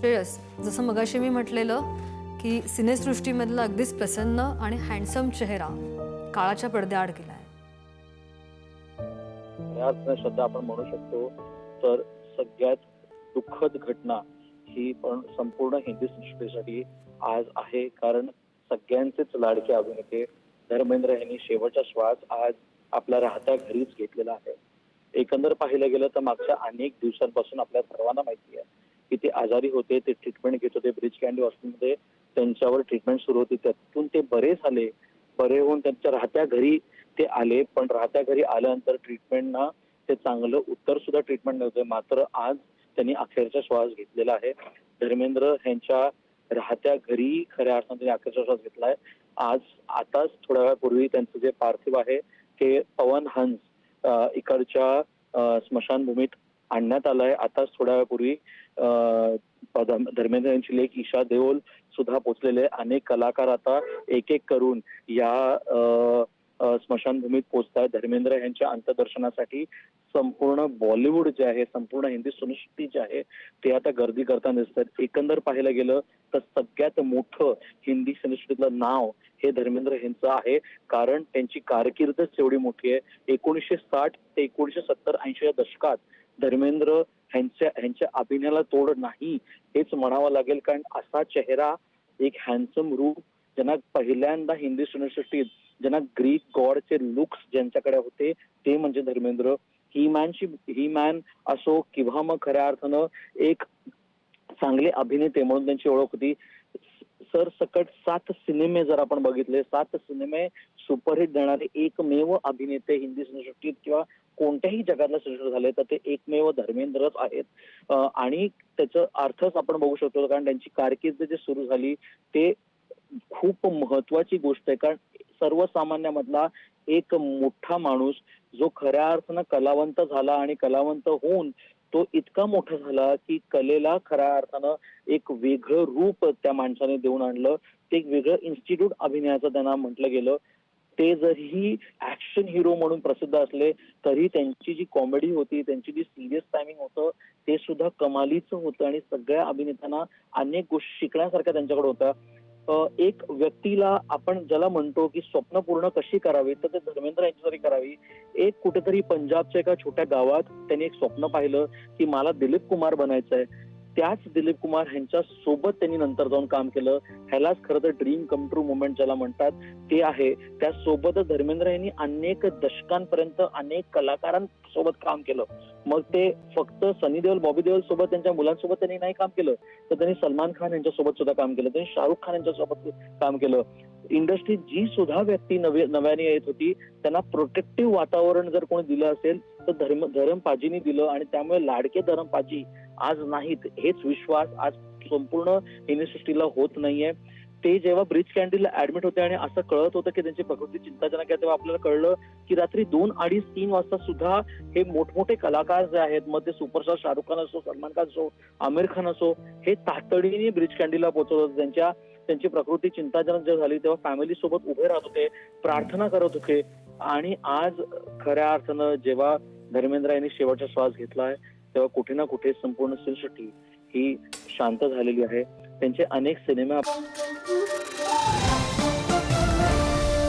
श्रेयस जसं मगाशी मी म्हटलेलं की सिनेसृष्टीमधला अगदीच प्रसन्न आणि हँडसम चेहरा काळाच्या पडद्याआड गेला आहे अर्थाने श्रद्धा आपण म्हणू शकतो तर सगळ्यात दुःखद घटना ही पण संपूर्ण हिंदी सृष्टीसाठी आज आहे. कारण सगळ्यांचेच लाडके अभिनेते धर्मेंद्र यांनी शेवटचा श्वास आज आपल्या राहत्या घरीच घेतलेला आहे. एकंदर पाहिलं गेलं तर मागच्या अनेक दिवसांपासून आपल्या सर्वांना माहिती आहे. आजारी होते ते ट्रीटमेंट घेत होते ब्रिज कॅन्डी हॉस्पिटलमध्ये त्यांच्यावर ट्रीटमेंट सुरू होती. त्यातून ते बरे झाले. बरे होऊन त्यांच्या राहत्या घरी ते आले. पण राहत्या घरी आल्यानंतर ट्रीटमेंटना ते चांगलं उत्तर सुद्धा ट्रीटमेंट नव्हते. मात्र आज त्यांनी अखेरचा श्वास घेतलेला आहे. धर्मेंद्र यांच्या राहत्या घरी खऱ्या अर्थाने त्यांनी अखेरचा श्वास घेतलाय. आज आताच थोड्या वेळापूर्वी त्यांचं जे पार्थिव आहे ते पवन हंस इकडच्या स्मशानभूमीत आणण्यात आलंय. आताच थोड्या वेळापूर्वी धर्मेंद्र यांची लेख ईशा देओल सुद्धा पोचलेले. अनेक कलाकार आता एक एक करून या स्मशानभूमीत अं, आहेत धर्मेंद्र यांच्या अंत्यदर्शनासाठी संपूर्ण बॉलिवूड जे आहे संपूर्ण हिंदी सृष्टी जे आहे ते आता गर्दी करताना दिसतात एकंदर पाहायला गेलं तर सगळ्यात मोठं हिंदी सृष्टीतलं नाव हे धर्मेंद्र यांचं आहे. कारण त्यांची कारकीर्दच एवढी मोठी आहे. एकोणीसशे साठ ते एकोणीसशे सत्तर ऐंशीच्या दशकात धर्मेंद्र ह्यांच्या ह्यांच्या अभिनयाला तोड नाही हेच म्हणावं लागेल. कारण असा चेहरा एक हँडसम रूप ज्यांना पहिल्यांदा हिंदी सिनेसृष्टीत ज्यांना ग्रीक गॉडचे लुक्स ज्यांच्याकडे होते ते म्हणजे धर्मेंद्र. ही मॅनशी ही मॅन असो किंवा मग खऱ्या अर्थानं एक चांगले अभिनेते म्हणून त्यांची ओळख होती. सर सकट सात सिनेमे जर आपण बघितले सात सिनेमे सुपरहिट देणारे एकमेव अभिनेते हिंदी सिनेसृष्टीत किंवा कोणत्याही जगातला सृष्टी झाले तर ते एकमेव धर्मेंद्रच आहेत. आणि त्याचं अर्थच आपण बघू शकतो कारण त्यांची कारकीर्द जे सुरू झाली ते खूप महत्वाची गोष्ट आहे. कारण सर्वसामान्यामधला एक मोठा माणूस जो खऱ्या अर्थानं कलावंत झाला आणि कलावंत होऊन तो इतका मोठा झाला की कलेला खऱ्या अर्थानं एक वेगळं रूप त्या माणसाने देऊन आणलं. ते एक वेगळं इन्स्टिट्यूट अभिनयाचं त्यांना म्हटलं गेलं. ते जरी ऍक्शन हिरो म्हणून प्रसिद्ध असले तरी त्यांची जी कॉमेडी होती त्यांची जी सिरियस टायमिंग होतं ते सुद्धा कमालीचं होतं आणि सगळ्या अभिनेत्यांना अनेक गोष्टी शिकण्यासारख्या त्यांच्याकडे होत्या. एक व्यक्तीला आपण ज्याला म्हणतो की स्वप्न पूर्ण कशी करावी तर ते धर्मेंद्र यांच्यासाठी करावी. एक कुठेतरी पंजाबच्या एका छोट्या गावात त्यांनी एक स्वप्न पाहिलं की मला दिलीप कुमार बनायचं आहे त्याच दिलीप कुमार ह्यांच्या सोबत त्यांनी नंतर जाऊन काम केलं. ह्यालाच खरं तर ड्रीम कम ट्रू मुवमेंट ज्याला म्हणतात ते आहे. त्यासोबतच धर्मेंद्र यांनी अनेक दशकांपर्यंत अनेक कलाकारांसोबत काम केलं. मग ते फक्त सनी देओल बॉबी देओल सोबत त्यांच्या मुलांसोबत त्यांनी नाही काम केलं. तर त्यांनी सलमान खान यांच्यासोबत सुद्धा काम केलं. त्यांनी शाहरुख खान यांच्यासोबत काम केलं. इंडस्ट्रीत जी सुद्धा व्यक्ती नव्याने येत होती त्यांना प्रोटेक्टिव्ह वातावरण जर कोणी दिलं असेल तर धर्म धरमपाजीनी दिलं आणि त्यामुळे लाडके धरमपाजी आज नाहीत हेच विश्वास आज संपूर्ण हिंदी होत नाहीये. ते जेव्हा ब्रिज कॅन्डीला ऍडमिट होते आणि असं कळत होतं की त्यांची प्रकृती चिंताजनक आहे तेव्हा आपल्याला कळलं की रात्री दोन अडीच तीन वाजता सुद्धा हे मोठमोठे कलाकार जे आहेत मग ते सुपरस्टार शाहरुख खान असो सलमान खान असो आमिर खान असो हे तातडीने ब्रिज कॅन्डीला पोहोचवत होते. त्यांच्या त्यांची प्रकृती चिंताजनक जेव्हा झाली तेव्हा फॅमिली सोबत उभे राहत होते प्रार्थना करत होते. आणि आज खऱ्या अर्थानं जेव्हा धर्मेंद्र यांनी शेवटचा श्वास घेतलाय तेव्हा कुठे ना कुठे संपूर्ण सृष्टी ही शांत झालेली आहे. त्यांचे अनेक सिनेमा